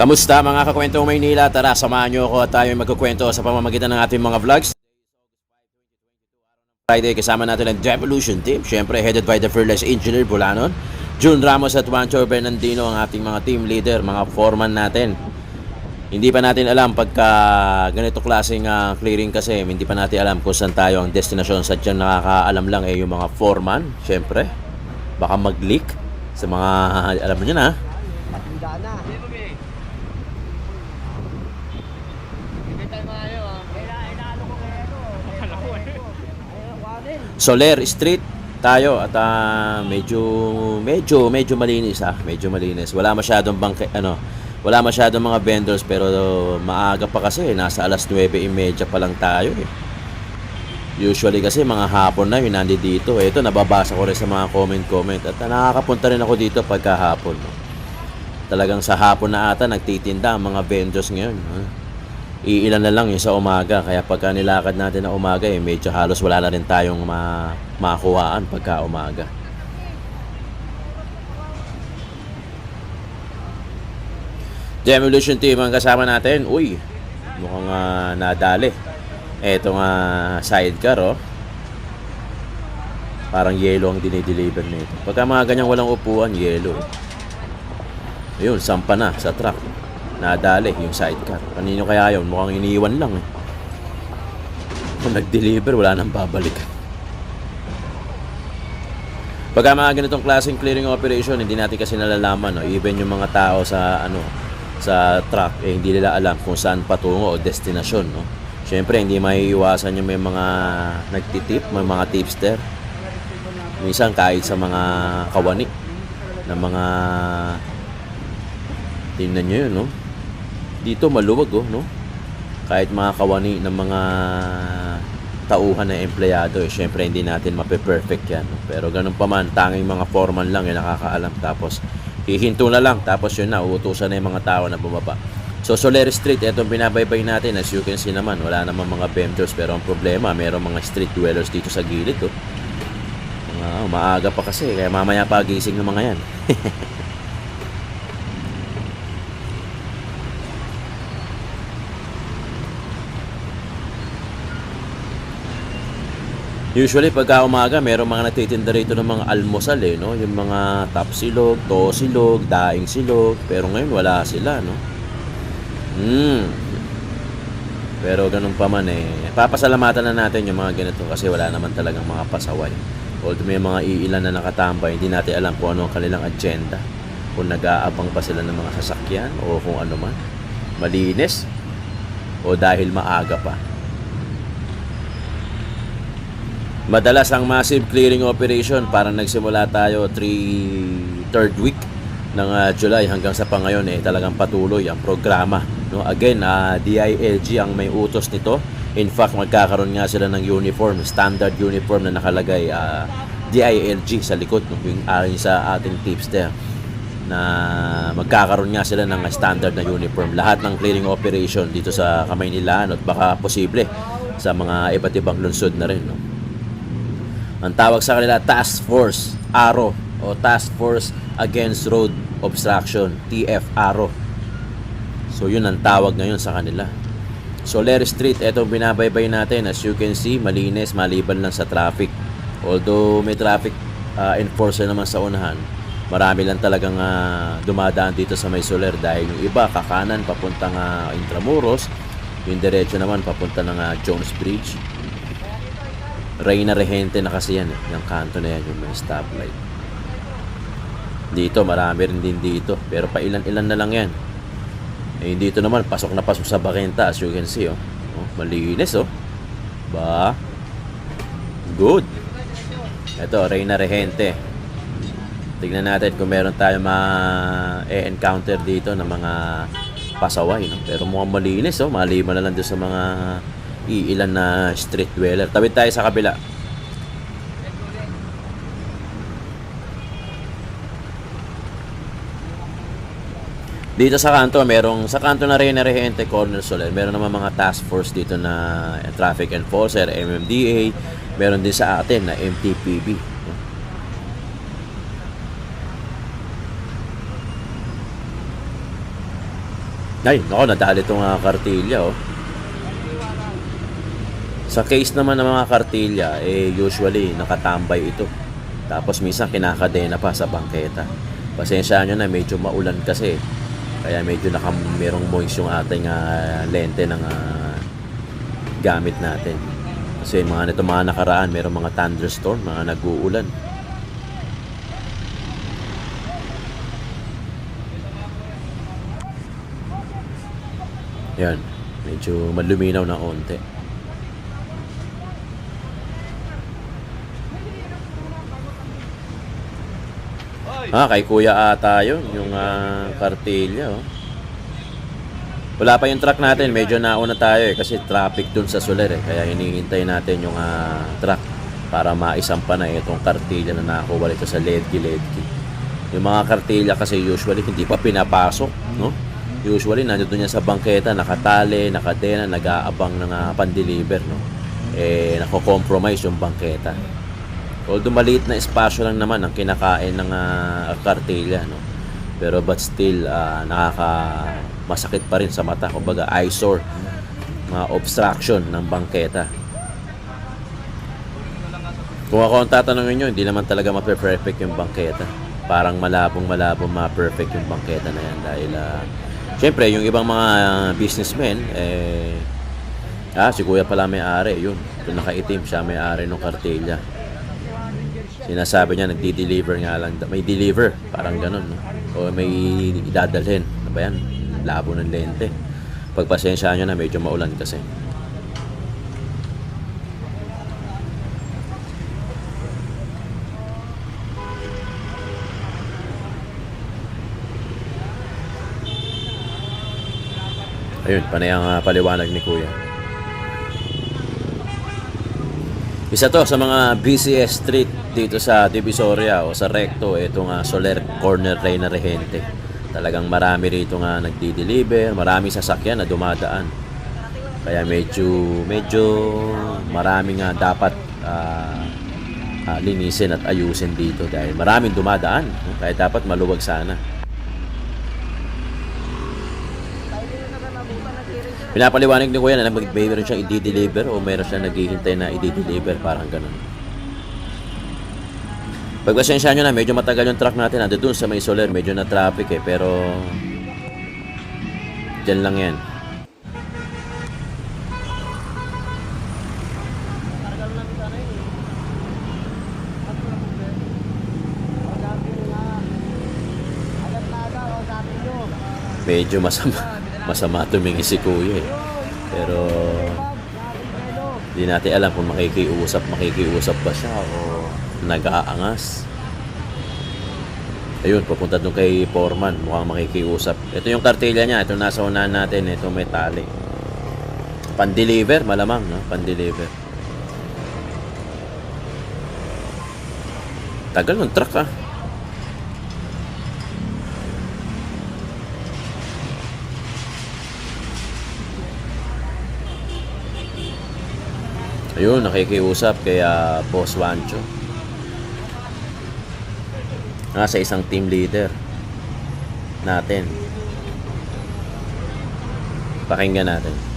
Kamusta mga kakwentong Maynila? Tara, samahan nyo ako at tayo magkukwento sa pamamagitan ng ating mga vlogs. Friday, kasama natin ang Devolution Team. Siyempre, headed by the fearless engineer Bulanon. June Ramos at Juancho Bernardino ang ating mga team leader, mga foreman natin. Hindi pa natin alam pagka ganito klaseng ah, clearing kasi hindi pa natin alam kung saan tayo ang destinasyon. Sa dyan nakakaalam lang eh yung mga foreman, siyempre. Baka mag-leak sa mga, alam mo na, Soler Street tayo at ah, medyo medyo medyo malinis ah, medyo malinis. Wala masyadong bangke ano, wala masyadong mga vendors pero maaga pa kasi nasa alas 9:30 pa lang tayo eh. Usually kasi mga hapon na yun nandito dito. Ito nababasa ko rin sa mga comment-comment at nakakapunta rin ako dito pagka hapon. No? Talagang sa hapon na ata nagtitinda ang mga vendors ngayon. ha? Iilan na lang yung sa umaga. Kaya pagka nilakad natin na umaga, eh, medyo halos wala na rin tayong ma makuhaan pagka umaga. Demolition team ang kasama natin. Uy, mukhang ah, nadali. Eto nga sidecar, oh. Parang yellow ang dinideliver nito. Pagka mga ganyang walang upuan, yellow. Ayun, sampa na sa truck. Nadali yung sidecar. Kanino kaya yun? Mukhang iniiwan lang eh. Kung nag-deliver, wala nang babalikan. Pagka mga ganitong klaseng clearing operation, hindi natin kasi nalalaman. No? Even yung mga tao sa ano sa truck, eh, hindi nila alam kung saan patungo o destinasyon. No? Siyempre, hindi maiiwasan yung may mga nagtitip, may mga tipster. Minsan kahit sa mga kawani ng mga tingnan nyo yun, no? Dito maluwag, oh, no? Kahit mga kawani ng mga tauhan na empleyado, eh, syempre hindi natin mape-perfect yan. No? Pero ganun pa man, tanging mga foreman lang yung nakakaalam. Tapos, hihinto na lang. Tapos yun na, uutusan na yung mga tao na bumaba. So, Soler Street, itong binabaybay natin. As you can see naman, wala naman mga vendors. Pero ang problema, mayroong mga street dwellers dito sa gilid. Oh. Mga, maaga pa kasi, kaya mamaya pa gising ng mga yan. Usually pagka umaga, merong mga nagtitinda rito ng mga almusal eh, no? Yung mga top silog, to silog, daing silog. Pero ngayon wala sila, no? Hmm. Pero ganun pa man eh. Papasalamatan na natin yung mga ganito kasi wala naman talagang mga pasaway. Although may mga iilan na nakatambay, hindi natin alam kung ano ang kanilang agenda. Kung nag-aabang pa sila ng mga sasakyan o kung ano man. Malinis o dahil maaga pa. Madalas ang massive clearing operation parang nagsimula tayo 3 third week ng ah, July hanggang sa pangayon eh talagang patuloy ang programa no? Again ah, DILG ang may utos nito. In fact magkakaroon nga sila ng uniform standard uniform na nakalagay ah, DILG sa likod no? Yung ayon sa ating tipster na magkakaroon nga sila ng standard na uniform. Lahat ng clearing operation dito sa Kamaynilaan at baka posible sa mga iba't ibang lungsod na rin no ang tawag sa kanila Task Force ARO o Task Force Against Road Obstruction TF ARO. So yun ang tawag ngayon sa kanila. Soler Street, etong binabaybay natin. As you can see, malinis, maliban lang sa traffic. Although may traffic uh, enforcer naman sa unahan, marami lang talagang uh, dumadaan dito sa may Soler dahil yung iba kakanan papuntang uh, Intramuros, yung diretso naman papunta ng uh, Jones Bridge. Reyna Regente na kasi yan eh. Yung kanto na yan, yung may stoplight. Dito, marami rin din dito. Pero pa ilan-ilan na lang yan. Eh, dito naman, pasok na pasok sa Bakenta as you can see, oh. oh malinis, oh. Ba? Good. Ito, Reyna Regente. Tignan natin kung meron tayo ma-encounter dito ng mga pasaway, no? Pero mukhang malinis, oh. Maliban na lang doon sa mga iilan na street dweller. Tawid tayo sa kabila. Dito sa kanto, merong sa kanto na rin na Regente Corner Soler, meron naman mga task force dito na traffic enforcer, MMDA, meron din sa atin na MTPB. Ay, nako, nadali itong uh, kartilya, oh. Sa case naman ng mga kartilya, eh, usually, nakatambay ito. Tapos minsan kinakadena pa sa bangketa. Pasensya nyo na, medyo maulan kasi. Kaya medyo naka, merong moist yung ating ah, lente ng ah, gamit natin. Kasi mga nito mga nakaraan, merong mga thunderstorm, mga nag-uulan. Yan, medyo maluminaw na onte. Ah, kay Kuya ata yun, yung ah, kartilya. Oh. Wala pa yung truck natin, medyo nauna tayo eh, kasi traffic dun sa Soler eh. Kaya hinihintay natin yung ah, truck para maisampa na itong kartilya na nakakuha ito sa ledgi-ledgi. Yung mga kartilya kasi usually hindi pa pinapasok, no? Usually nandito niya sa bangketa, nakatali, nakadena, nag-aabang ng ah, pan-deliver, no? Eh, nako-compromise yung bangketa. Although maliit na espasyo lang naman ang kinakain ng ah, kartilya, no? Pero but still, ah, nakaka masakit pa rin sa mata. Kumbaga, eyesore, mga obstruction ng bangketa. Kung ako ang tatanungin nyo, hindi naman talaga mape-perfect yung bangketa. Parang malabong malabong ma-perfect yung bangketa na yan dahil ah, syempre yung ibang mga businessmen eh ah si kuya pala may-ari yun ito nakaitim siya may-ari ng kartilya sinasabi niya nagdi-deliver nga lang may deliver parang ganun no? o may idadalhin. Ano ba yan? Labo ng lente. Pagpasensya nyo na medyo maulan kasi. Ayun panay ang ah, paliwanag ni kuya Isa to sa mga busiest street dito sa Divisoria o sa Recto, itong uh, Soler Corner Reyna Regente. Talagang marami rito nga nagdi-deliver, marami sasakyan na dumadaan. Kaya medyo medyo marami nga dapat ah, ah, linisin at ayusin dito dahil maraming dumadaan. Kaya dapat maluwag sana. Pinapaliwanag ni Kuya na mag may meron siyang i-deliver o meron siyang naghihintay na i-deliver parang ganun. Pagpasensya nyo na, medyo matagal yung truck natin. Nandun dun sa may solar, medyo na traffic eh. Pero, dyan lang yan. Medyo masama, masama tumingin si Kuya eh. Pero, Hindi natin alam kung makikiusap, makikiusap ba siya o nag-aangas. Ayun, papunta doon kay Foreman, mukhang makikiusap. Ito yung kartilya niya, ito nasa unahan natin, ito may tali. Pan-deliver, malamang, no? Pan-deliver. Tagal ng truck, ah. Ayun, nakikiusap kaya Boss Wancho. Nasa isang team leader natin. Pakinggan natin.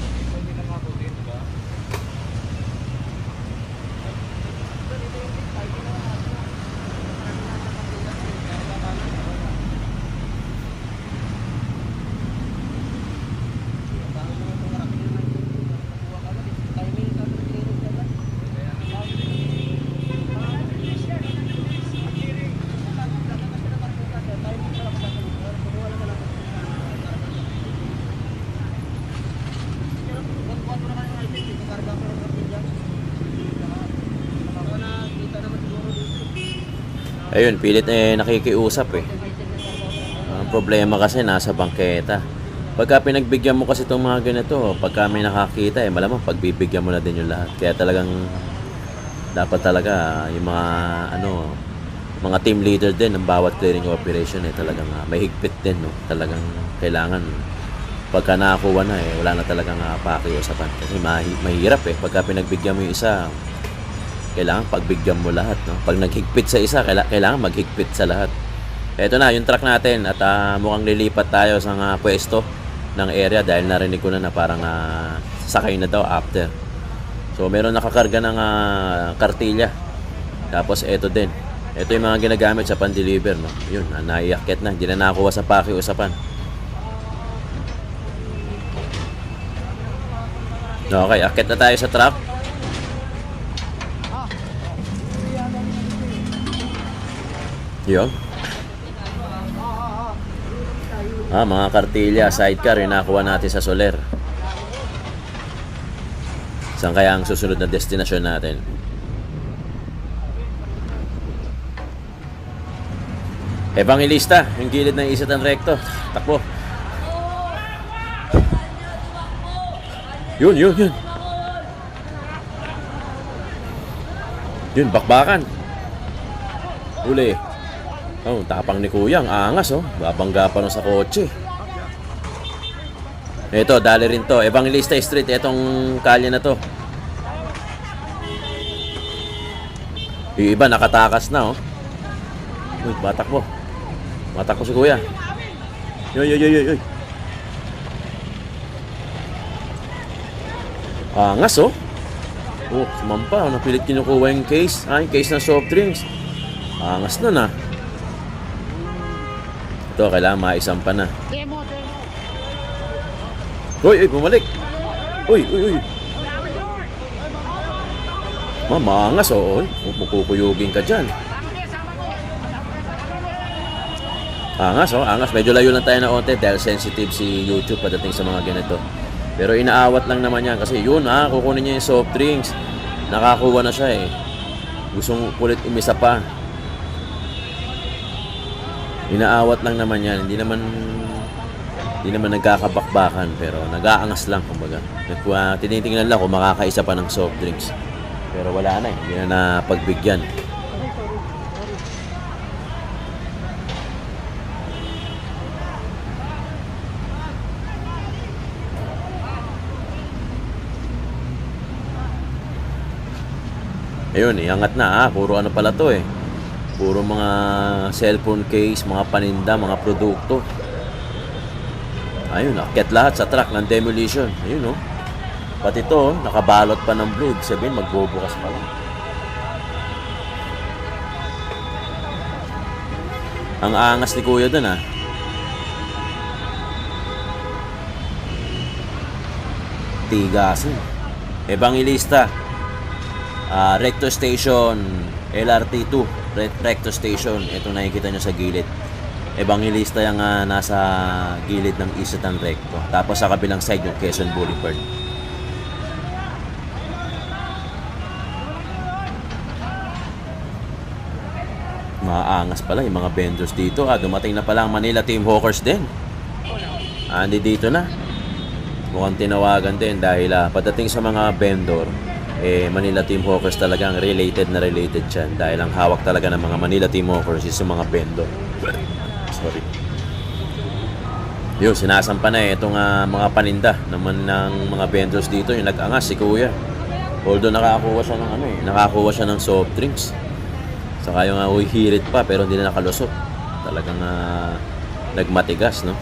Ayun, pilit eh nakikiusap eh. Ang problema kasi nasa bangketa. Pagka pinagbigyan mo kasi itong mga ganito, pagka may nakakita eh, malamang pagbibigyan mo na din yung lahat. Kaya talagang dapat talaga yung mga ano mga team leader din ng bawat clearing operation eh talagang uh, may higpit din no talagang kailangan pagka nakakuha na eh wala na talagang uh, pakiusapan kasi mahi- mahirap eh pagka pinagbigyan mo yung isa kailangan pagbigyan mo lahat no pag naghigpit sa isa kaila- kailangan maghigpit sa lahat eto na yung truck natin at ah, mukhang lilipat tayo sa mga pwesto ng area dahil narinig ko na na parang ah, sakay na daw after. So meron nakakarga ng ah, kartilya. Tapos eto din. Ito yung mga ginagamit sa pan-deliver, no? Yun, na naiakit na. Hindi na nakakuha sa pakiusapan. Okay, akit na tayo sa truck. Yun. Ah, mga kartilya, sidecar, yung nakuha natin sa Soler. Saan kaya ang susunod na destinasyon natin? Evangelista, yung gilid ng Isatan Recto. Takbo. Yun, yun, yun. Yun, bakbakan. Uli. Oh, tapang ni Kuya, ang angas oh. Babangga pa sa kotse. Ito, dali rin to. Evangelista Street, itong kalye na to. Yung iba nakatakas na oh. Uy, batak mo. Batak ko si Kuya. Yoy, yoy, yoy, yoy. Angas oh. Oh, sumampa. Napilit kinukuha yung case. Yung case ng soft drinks. Angas na na. Ito, kailangan maisampa na. Uy, uy, bumalik. Uy, uy, uy. Ma, maangas oh. Uy, Mukukuyugin ka dyan. Angas oh, angas. Medyo layo lang tayo na onte dahil sensitive si YouTube pagdating sa mga ganito. Pero inaawat lang naman yan kasi yun ah, kukunin niya yung soft drinks. Nakakuha na siya eh. Gustong kulit umisa pa. Inaawat lang naman yan. Hindi naman hindi naman nagkakabakbakan pero nag-aangas lang kumbaga. Nagkuha, tinitingnan lang kung makakaisa pa ng soft drinks. Pero wala na eh. Hindi na napagbigyan. Ayun, iangat na ah. Puro ano pala to eh. Puro mga cellphone case, mga paninda, mga produkto. Ayun, akyat lahat sa truck ng demolition. Ayun oh. Pati ito, nakabalot pa ng blue. Sabihin, magbubukas pa lang. Ang angas ni Kuya dun ah. Tigasin. Evangelista. Ah, Recto Station, LRT2, Re- Recto Station. Ito nakikita nyo sa gilid. Evangelista yung ah, nasa gilid ng Isatan Recto. Tapos sa kabilang side yung Quezon Boulevard. Maangas pala yung mga vendors dito. Ah, dumating na pala ang Manila Team Hawkers din. Andi dito na. Mukhang tinawagan din dahil ah, pagdating sa mga vendor, eh, Manila Team Hawkers talagang related na related dyan dahil ang hawak talaga ng mga Manila Team Hawkers is yung mga vendor. Sorry. Yun, sinasampa na eh, itong ah, mga paninda naman ng mga vendors dito, yung nag-angas si Kuya. Although nakakuha siya ng ano eh, nakakuha siya ng soft drinks. Saka yung uh, hirit pa pero hindi na nakalusot. Talagang ah, nagmatigas, no?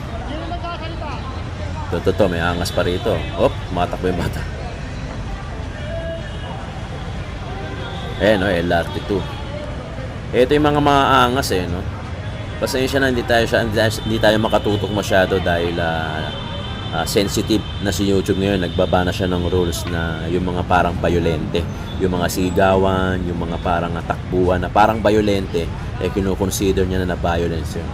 Totoo to, may angas pa rito. Op, matakbo yung bata. Ayan, no, LRT2. Ito yung mga maangas eh, no? Pasensya na, hindi tayo, siya, hindi, tayo- makatutok masyado dahil ah, ah, sensitive na si YouTube ngayon. Nagbaba na siya ng rules na yung mga parang violente. Yung mga sigawan, yung mga parang takbuhan na parang violente, eh kinukonsider niya na na violence yun.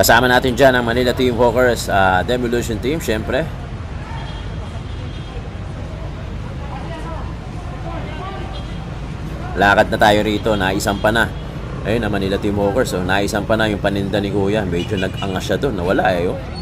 Kasama natin dyan ang Manila Team Hawkers ah, Demolition Team, syempre. Lakad na tayo rito, naisampa na. Ayun, ang Manila Team Hawkers, oh, naisampa na yung paninda ni Kuya. Medyo nag-angas siya doon, nawala eh. Oh.